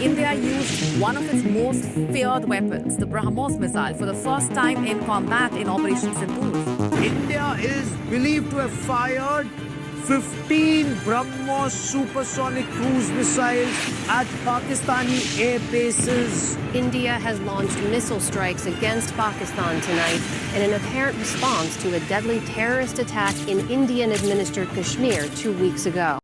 India used one of its most feared weapons, the BrahMos missile, for the first time in combat in Operation Sindoor. India is believed to have fired 15 BrahMos supersonic cruise missiles at Pakistani air bases. India has launched missile strikes against Pakistan tonight in an apparent response to a deadly terrorist attack in Indian administered Kashmir two weeks ago.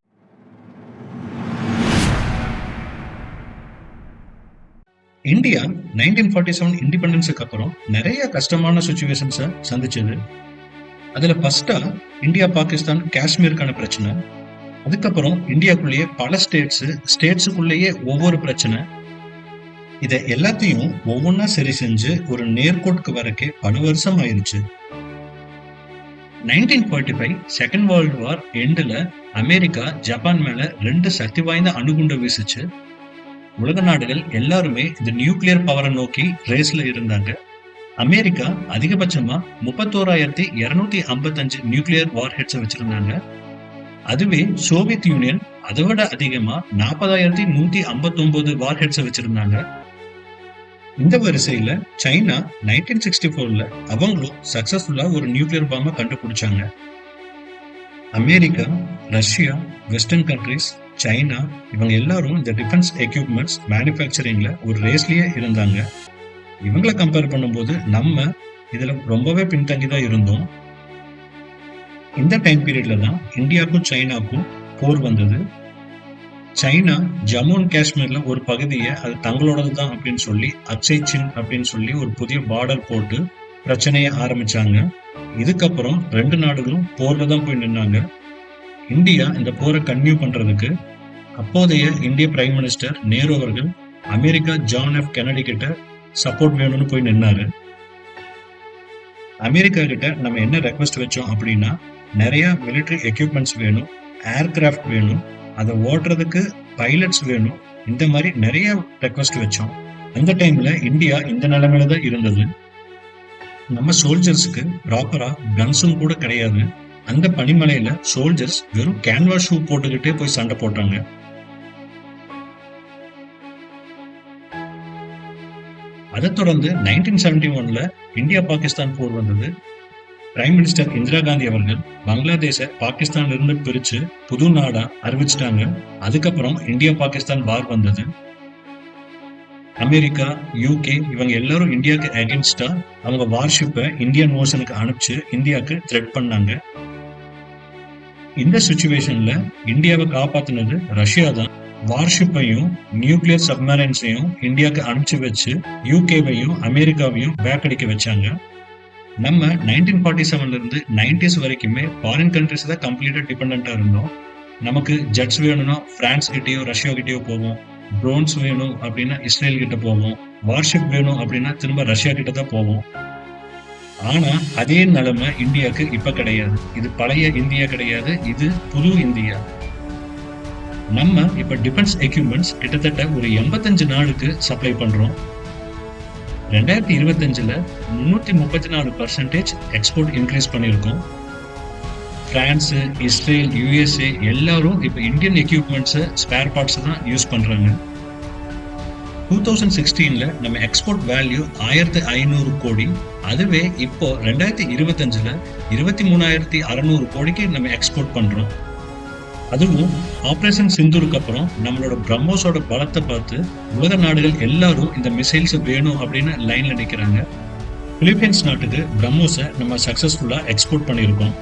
India nineteen forty seven இண்டிபெண்டன்ஸுக்கு அப்புறம் நிறைய கஷ்டமான சுச்சுவேஷன்ஸை சந்திச்சது. அதுல ஃபர்ஸ்டா India Pakistan காஷ்மீருக்கான பிரச்சனை. அதுக்கப்புறம் இந்தியாக்குள்ளேயே பல states ஸ்டேட்ஸுக்குள்ளேயே ஒவ்வொரு பிரச்சனை. இதை எல்லாத்தையும் ஒவ்வொன்றா சரி செஞ்சு ஒரு நேர்கோட்டுக்கு வரக்கே பல வருஷம் ஆயிருச்சு. Nineteen forty five second world war எண்டில் அமெரிக்கா ஜப்பான் மேல ரெண்டு சக்தி வாய்ந்த அணுகுண்டை வீசுச்சு. உலக நாடுகள் எல்லாருமே இந்த நியூக்ளியர் பவரை நோக்கி ரேஸ்ல இருந்தாங்க. அமெரிக்கா அதிகபட்சமா முப்பத்தோராயிரத்தி இருநூத்தி ஐம்பத்தஞ்சு நியூக்ளியர் வார் ஹெட்ஸ் வச்சிருந்தாங்க. அதுவே சோவியத் யூனியன் அதை விட அதிகமா நாற்பதாயிரத்தி நூத்தி ஐம்பத்தி ஒன்பது வார் ஹெட்ஸ் வச்சிருந்தாங்க. இந்த வரிசையில சைனா நைன்டீன் சிக்ஸ்டி ஃபோர்ல அவங்களும் சக்சஸ்ஃபுல்லா ஒரு நியூக்ளியர் பாம்பை கண்டுபிடிச்சாங்க. America Russia western countries China இவங்க எல்லாரும் இந்த டிஃபென்ஸ் எக்யூப்மெண்ட்ஸ் மேனுஃபேக்சரிங்ல ஒரு ரேஸ்லயே இருந்தாங்க. இவங்களை கம்பேர் பண்ணும்போது நம்ம இதுல ரொம்பவே பின்தங்கி தான் இருந்தோம். இந்த டைம் பீரியட்ல தான் இந்தியாவுக்கும் சைனாக்கும் போர் வந்தது. சைனா ஜம்மு அண்ட் காஷ்மீர்ல ஒரு பகுதியை அது தங்களோடது தான் அப்படின்னு சொல்லி அக்ஷய் சின் அப்படின்னு சொல்லி ஒரு புதிய பார்டர் போட்டு பிரச்சனையை ஆரம்பிச்சாங்க. இதுக்கப்புறம் ரெண்டு நாடுகளும் போர்ல தான் போய் நின்னாங்க. இந்தியா இந்த போரை கன்டினியூ பண்றதுக்கு அப்போதைய இந்திய பிரைம் மினிஸ்டர் நேரு அவர்கள் அமெரிக்கா ஜான் எஃப் கெனடி கிட்ட சப்போர்ட் வேணும்னு போய் நின்னாரு. அமெரிக்கா கிட்ட நம்ம என்ன ரெக்வஸ்ட் வச்சோம் அப்படின்னா நிறைய மிலிட்டரி எக்யூப்மெண்ட்ஸ் வேணும் ஏர்கிராஃப்ட் வேணும் அதை ஓட்டுறதுக்கு பைலட்ஸ் வேணும் இந்த மாதிரி நிறைய ரெக்வஸ்ட் வச்சோம். அந்த டைம்ல இந்தியா இந்த நிலைமையில தான் இருந்தது. நம்ம சோல்ஜர்ஸுக்கு ப்ராப்பரா கன்ஸும் கூட கிடையாது. அந்த பனிமலையில சோல்ஜர்ஸ் வெறும் கேன்வாஸ் ஷூ போட்டுக்கிட்டே போய் சண்டை போட்டாங்க. அதை தொடர்ந்து நைன்டீன் செவன்டி ஒன்ல இந்தியா பாகிஸ்தான் போர் வந்தது. பிரைம் மினிஸ்டர் இந்திரா காந்தி அவர்கள் பங்களாதேச பாகிஸ்தான்ல இருந்து பிரிச்சு புது நாடா அறிவிச்சிட்டாங்க. அதுக்கப்புறம் இந்தியா பாகிஸ்தான் வார் வந்தது. அமெரிக்கா யூகே இவங்க எல்லாரும் இந்தியாவுக்கு அகேன்ஸ்டா அவங்க வார்ஷிப்பை இந்தியன் ஓஷனுக்கு அனுப்பிச்சு இந்தியாவுக்கு த்ரெட் பண்ணாங்க. இந்த சுச்சுவேஷன்ல இந்தியாவை காப்பாத்தினது ரஷ்யா தான் வார்ஷிப்பையும் நியூக்ளியர் சப்மரைன்ஸையும் இந்தியாவுக்கு அனுப்பிச்சு வச்சு யூகேவையும் அமெரிக்காவையும் பேக் அடிக்க வச்சாங்க. நம்ம நைன்டீன் ஃபார்ட்டி செவன்ல இருந்து நைன்டிஸ் வரைக்குமே ஃபாரின் கண்ட்ரிஸ் தான் கம்ப்ளீட்டா டிபெண்டா இருந்தோம். நமக்கு ஜெட்ஸ் வேணும்னா பிரான்ஸ் கிட்டயோ ரஷ்யா கிட்டயோ போவோம். ட்ரோன்ஸ் வேணும் அப்படின்னா இஸ்ரேல் கிட்ட போவோம். வார்ஷிப் வேணும் அப்படின்னா திரும்ப ரஷ்யா கிட்ட தான் போவோம். ஆனா அதே நிலைமை இந்தியாவுக்கு இப்ப கிடையாது. இது பழைய இந்தியா கிடையாது. இது புது இந்தியா. நம்ம இப்ப டிஃபென்ஸ் எக்யூப்மெண்ட்ஸ் கிட்டத்தட்ட ஒரு எண்பத்தஞ்சு நாளுக்கு சப்ளை பண்றோம். ரெண்டாயிரத்தி இருபத்தஞ்சுல முன்னூத்தி முப்பத்தி நாலு பர்சன்டேஜ் எக்ஸ்போர்ட் இன்க்ரீஸ் பண்ணியிருக்கோம். பிரான்ஸ் இஸ்ரேல் யூஎஸ்ஏ எல்லாரும் இப்போ இந்தியன் எக்யூப்மெண்ட்ஸை ஸ்பேர் பார்ட்ஸ் தான் யூஸ் பண்றாங்க. டூ தௌசண்ட் சிக்ஸ்டீன்ல நம்ம எக்ஸ்போர்ட் வேல்யூ ஆயிரத்தி ஐநூறு கோடி. அதுவே இப்போ ரெண்டாயிரத்தி இருபத்தஞ்சுல இருபத்தி மூணாயிரத்தி அறநூறு கோடிக்கு நம்ம எக்ஸ்போர்ட் பண்றோம். அதுவும் ஆப்ரேஷன் சிந்தூருக்கு அப்புறம் நம்மளோட பிரம்மோஸோட பலத்தை பார்த்து உலக நாடுகள் எல்லாரும் இந்த மிசைல்ஸ் வேணும் அப்படின்னு லைன்ல நிற்கிறாங்க பிலிப்பைன்ஸ் நாட்டுக்கு பிரம்மோஸை நம்ம சக்சஸ்ஃபுல்லா எக்ஸ்போர்ட் பண்ணியிருக்கோம்.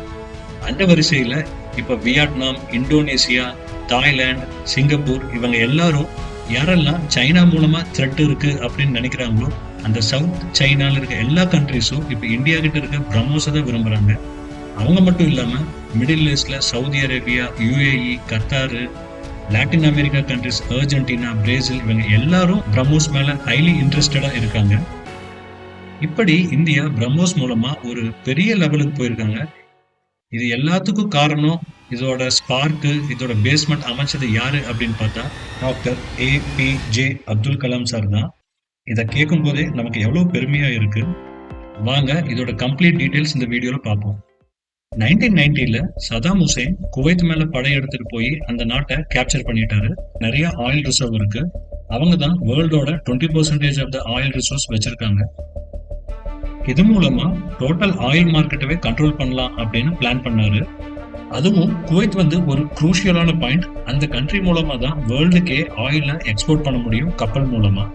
அந்த வரிசையில இப்ப வியட்நாம் இந்தோனேசியா தாய்லாந்து சிங்கப்பூர் இவங்க எல்லாரும் யாரெல்லாம் சைனா மூலமா த்ரெட் இருக்கு அப்படின்னு நினைக்கிறாங்களோ அந்த சவுத் சைனால இருக்க எல்லா கண்ட்ரிஸும் இப்போ இந்தியா கிட்ட இருக்க பிரம்மோஸை தான் விரும்புறாங்க. அவங்க மட்டும் இல்லாம middle ஈஸ்ட்ல Saudi Arabia UAE Qatar Latin America countries Argentina Brazil இவங்க எல்லாரும் பிரம்மோஸ் மேல ஹைலி இன்ட்ரெஸ்டடா இருக்காங்க. இப்படி இந்தியா பிரம்மோஸ் மூலமா ஒரு பெரிய லெவலுக்கு போயிருக்காங்க. இது எல்லாத்துக்கும் காரணம் இதோட ஸ்பார்க்கு இதோட பேஸ்மெண்ட் அமைச்சது யாரு அப்படின்னு பார்த்தா doctor A P J Abdul Kalam sir தான். இதை கேட்கும் போதே நமக்கு எவ்வளவு பெருமையா இருக்கு. வாங்க இதோட கம்ப்ளீட் டீடைல்ஸ் இந்த வீடியோல பார்ப்போம். நைன்டீன் நைன்டில சதாம் ஹுசேன் குவைத் மேல படையெடுத்துட்டு போய் அந்த நாட்டை கேப்சர் பண்ணிட்டாரு. நிறைய ஆயில் ரிசர்வ் இருக்கு. அவங்க தான் வேர்ல்டோட twenty percentage of the oil resource வச்சிருக்காங்க. இது மூலமா டோட்டல் ஆயில் மார்க்கெட்டவே கண்ட்ரோல் பண்ணலாம் அப்படின்னு பிளான் பண்ணாரு. அதுவும் குவைத் வந்து ஒரு குரூஷியலான பாயிண்ட் அந்த கண்ட்ரி மூலமா தான் வேர்ல்டுக்கே ஆயில எக்ஸ்போர்ட் பண்ண முடியும் கப்பல் மூலமா.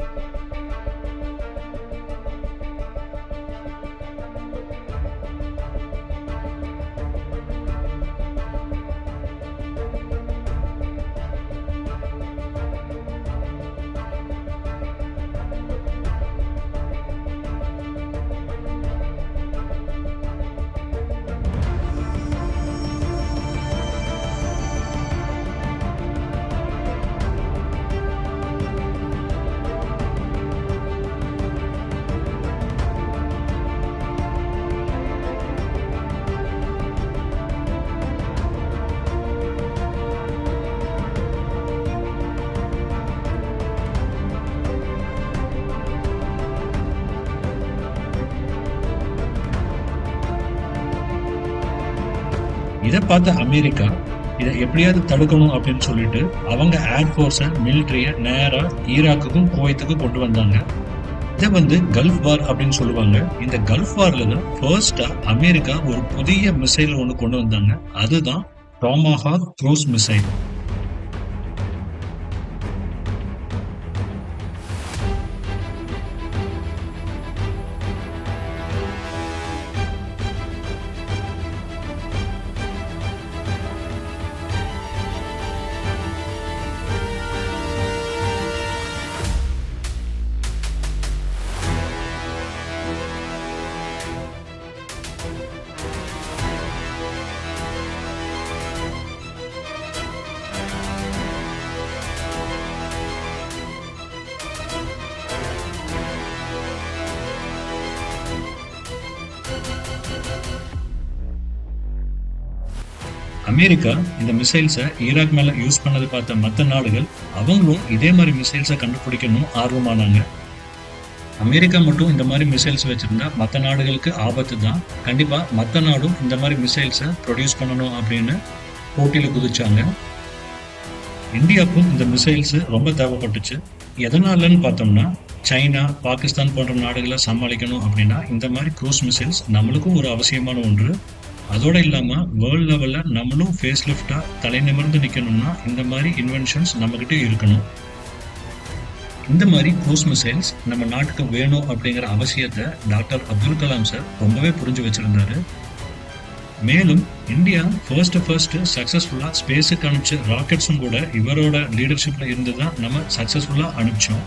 இதை பார்த்த அமெரிக்கா இதை எப்படியாவது தடுக்கணும் அப்படின்னு சொல்லிட்டு அவங்க ஏர்ஃபோர்ஸை மிலிட்ரியை நேராக ஈராக்குக்கும் குவைத்துக்கும் கொண்டு வந்தாங்க. இதை வந்து கல்ஃப் வார் அப்படின்னு சொல்லுவாங்க. இந்த கல்ஃப் வார்ல தான் ஃபர்ஸ்டா அமெரிக்கா ஒரு புதிய மிசைல் ஒன்று கொண்டு வந்தாங்க. அதுதான் டாமாஹாக் க்ரூஸ் மிசைல் அமெரிக்கா இந்த மிசைல்ஸை ஈராக் மேல யூஸ் பண்ணது பார்த்த மற்ற நாடுகள் அவங்களும் இதே மாதிரி மிசைல்ஸை கண்டுபிடிக்கணும் ஆர்வமானாங்க. அமெரிக்கா மட்டும் இந்த மாதிரி மிசைல்ஸ் வச்சுருந்தா மற்ற நாடுகளுக்கு ஆபத்து தான். கண்டிப்பாக மற்ற நாடும் இந்த மாதிரி மிசைல்ஸை ப்ரொடியூஸ் பண்ணணும் அப்படின்னு போட்டியில் குதிச்சாங்க. இந்தியாவுக்கும் இந்த மிசைல்ஸ் ரொம்ப தேவைப்பட்டுச்சு. எதனாலன்னு பார்த்தோம்னா சைனா பாகிஸ்தான் போன்ற நாடுகளை சமாளிக்கணும் அப்படின்னா இந்த மாதிரி க்ரூஸ் மிசைல்ஸ் நம்மளுக்கும் ஒரு அவசியமான ஒன்று. அதோட இல்லாம வேர்ல்ட் லெவல்ல நம்மளும் ஃபேஸ் லிஃப்டா தலை நிமிர்ந்து நிக்கணும்னா இந்த மாதிரி இன்வென்ஷன்ஸ் நம்மகிட்ட இருக்கணும். இந்த மாதிரி க்ரூஸ் மிசைல்ஸ் நம்ம நாட்டுக்கு வேணும் அப்படிங்கிற அவசியத்தை டாக்டர் அப்துல் கலாம் சார் ரொம்பவே புரிஞ்சு வச்சிருந்தாரு. மேலும் இந்தியா ஃபர்ஸ்ட் ஃபர்ஸ்ட் சக்சஸ்ஃபுல்லா ஸ்பேஸுக்கு அனுப்பிச்ச ராக்கெட்ஸும் கூட இவரோட லீடர்ஷிப்ல இருந்து தான் நம்ம சக்சஸ்ஃபுல்லா அனுப்பிச்சோம்.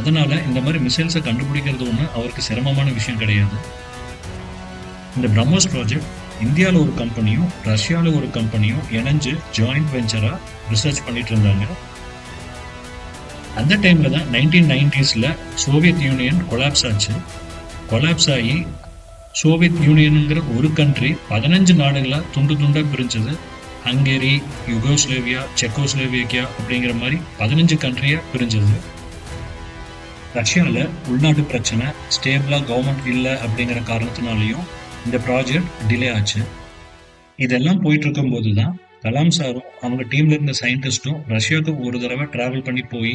அதனால இந்த மாதிரி மிசைல்ஸை கண்டுபிடிக்கிறது ஒன்று அவருக்கு சிரமமான விஷயம் கிடையாது. இந்த பிரம்மோஸ் ப்ராஜெக்ட் இந்தியாவில் ஒரு கம்பெனியும் ரஷ்யாவில் ஒரு கம்பெனியும் இணைஞ்சு ஜாயிண்ட் வெஞ்சராக ரிசர்ச் பண்ணிட்டு இருந்தாங்க. அந்த டைமில் தான் நைன்டீன் நைன்டிஸில் சோவியத் யூனியன் கொலாப்ஸ் ஆச்சு. கொலாப்ஸ் ஆகி சோவியத் யூனியனுங்கிற ஒரு கண்ட்ரி பதினஞ்சு நாடுகளாக துண்டு துண்டாக பிரிஞ்சது. ஹங்கேரி யுகோஸ்லேவியா செக்கோஸ்லேவியா அப்படிங்கிற மாதிரி பதினஞ்சு கண்ட்ரியாக பிரிஞ்சது. ரஷ்யாவில் உள்நாட்டு பிரச்சனை ஸ்டேபிளாக கவர்மெண்ட் இல்லை அப்படிங்கிற காரணத்தினாலையும் இந்த ப்ராஜெக்ட் டிலே ஆச்சு. இதெல்லாம் போயிட்டு இருக்கும்போது தான் கலாம் சாரும் அவங்க டீம்ல இருந்த சயின்டிஸ்ட்டும் ரஷ்யாவுக்கு ஒரு தடவை டிராவல் பண்ணி போய்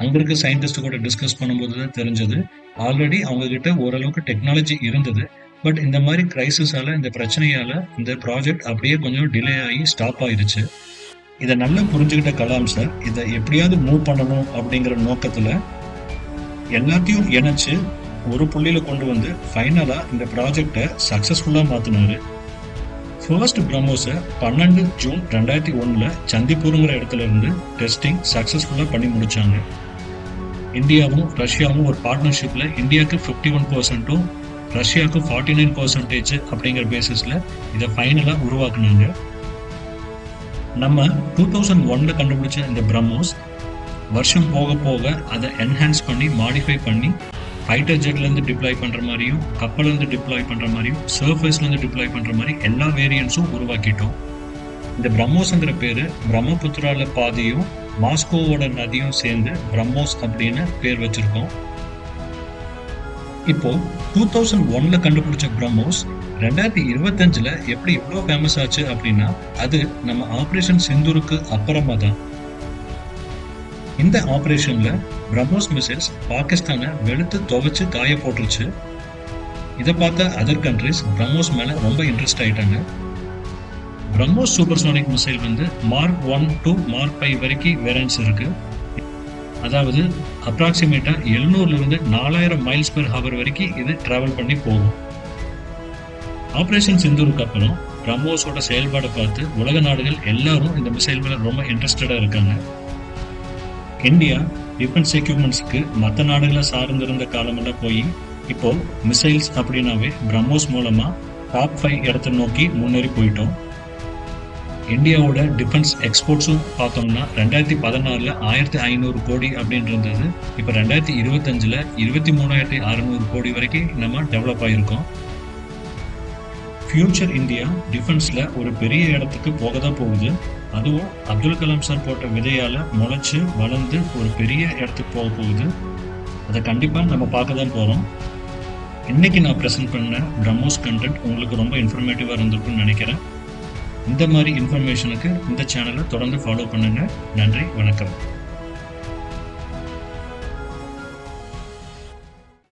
அங்க இருக்க சயின்டிஸ்ட் கூட டிஸ்கஸ் பண்ணும்போது தான் தெரிஞ்சது. ஆல்ரெடி அவங்க கிட்ட ஓரளவுக்கு டெக்னாலஜி இருந்தது. பட் இந்த மாதிரி கிரைசிஸால இந்த பிரச்சனையால இந்த ப்ராஜெக்ட் அப்படியே கொஞ்சம் டிலே ஆகி ஸ்டாப் ஆயிருச்சு. இதை நல்லா புரிஞ்சுக்கிட்ட கலாம் சார் இதை எப்படியாவது மூவ் பண்ணணும் அப்படிங்கிற நோக்கத்துல எல்லாத்தையும் இணைச்சு ஒரு புள்ளியில் கொண்டு வந்து ஃபைனலாக இந்த ப்ராஜெக்டை சக்ஸஸ்ஃபுல்லாக மாற்றினாரு ஃபர்ஸ்ட் பிரம்மோஸை பன்னெண்டு ஜூன் ரெண்டாயிரத்தி ஒன்றில் சந்திப்பூருங்கிற இடத்துல இருந்து டெஸ்டிங் சக்ஸஸ்ஃபுல்லாக பண்ணி முடித்தாங்க இந்தியாவும் ரஷ்யாவும் ஒரு பார்ட்னர்ஷிப்பில் இந்தியாவுக்கு ஃபிஃப்டி ஒன் பர்சன்ட்டும் ரஷ்யாவுக்கு ஃபார்ட்டி நைன் பர்சன்டேஜ் அப்படிங்கிற பேசிஸில் இதை ஃபைனலாக உருவாக்குனாங்க. நம்ம டூ தௌசண்ட் ஒன்ல கண்டுபிடிச்ச இந்த பிரம்மோஸ் வருஷம் போக போக அதை என்ஹான்ஸ் பண்ணி மாடிஃபை பண்ணி ஃபைட்டர் ஜெட்லேருந்து டிப்ளாய் பண்ணுற மாதிரியும் கப்பல்லேருந்து டிப்ளாய் பண்ணுற மாதிரியும் சர்ஃபேஸ்லேருந்து டிப்ளாய் பண்ணுற மாதிரி எல்லா வேரியன்ஸும் உருவாக்கிட்டோம். இந்த பிரம்மோஸ்ங்கிற பேர் பிரம்மபுத்திரால பாதியும் மாஸ்கோவோட நதியும் சேர்ந்து பிரம்மோஸ் அப்படின்னு பேர் வச்சுருக்கோம். இப்போ டூ தௌசண்ட் ஒன்ல கண்டுபிடிச்ச பிரம்மோஸ் ரெண்டாயிரத்தி இருபத்தஞ்சில் எப்படி இவ்வளோ ஃபேமஸ் ஆச்சு அப்படின்னா அது நம்ம ஆப்ரேஷன் சிந்தூருக்கு அப்புறமா தான். இந்த ஆபரேஷன்ல பிரம்மோஸ் மிசைல்ஸ் பாகிஸ்தானை வெளுத்து துவைச்சு காய போட்டுருச்சு. இதை பார்த்த அதர் கண்ட்ரிஸ் பிரம்மோஸ் மேல ரொம்ப இன்ட்ரெஸ்ட் ஆயிட்டாங்க. பிரம்மோஸ் சூப்பர்சோனிக் மிசைல் வந்து mark one to mark five வரைக்கும் வேரன்ஸ் இருக்கு. அதாவது அப்ராக்சிமேட்டா எழுநூறுலேருந்து நாலாயிரம் மைல்ஸ் பெர் ஹவர் வரைக்கும் இது டிராவல் பண்ணி போகும். ஆப்ரேஷன் சிந்தூருக்கு அப்புறம் பிரம்மோஸோட செயல்பாடை பார்த்து உலக நாடுகள் எல்லாரும் இந்த மிசைல் மேல ரொம்ப இன்ட்ரெஸ்டடாக இருக்காங்க. இந்தியா டிஃபென்ஸ் எக்யூப்மெண்ட்ஸ்க்கு மற்ற நாடுகளை சார்ந்திருந்த காலமெல்லாம் போய் இப்போ மிசைல்ஸ் அப்படின்னாவே பிரம்மோஸ் மூலமா டாப் ஃபைவ் இடத்தை நோக்கி முன்னேறி போயிட்டோம். இந்தியாவோட டிஃபென்ஸ் எக்ஸ்போர்ட்ஸும் பார்த்தோம்னா ரெண்டாயிரத்தி பதினாறுல ஆயிரத்தி ஐநூறு கோடி அப்படின்னு இருந்தது. இப்போ ரெண்டாயிரத்தி இருபத்தஞ்சில் இருபத்தி மூணாயிரத்தி அறுநூறு கோடி வரைக்கும் நம்ம டெவலப் ஆகியிருக்கோம் ஃபியூச்சர் இந்தியா டிஃபென்ஸில் ஒரு பெரிய இடத்துக்கு போக தான் போகுது. அதுவும் அப்துல் கலாம் சார் போட்ட விதையால முளைச்சு வளர்ந்து ஒரு பெரிய இடத்துக்கு போக போகுது. அதை கண்டிப்பாக நம்ம பார்க்க தான் போகிறோம் இன்னைக்கு நான் ப்ரெசென்ட் பண்ண பிரம்மோஸ் கண்டென்ட் உங்களுக்கு ரொம்ப இன்ஃபர்மேட்டிவாக இருந்திருக்கும்னு நினைக்கிறேன். இந்த மாதிரி இன்ஃபர்மேஷனுக்கு இந்த சேனலை தொடர்ந்து ஃபாலோ பண்ணுங்கள் நன்றி வணக்கம்.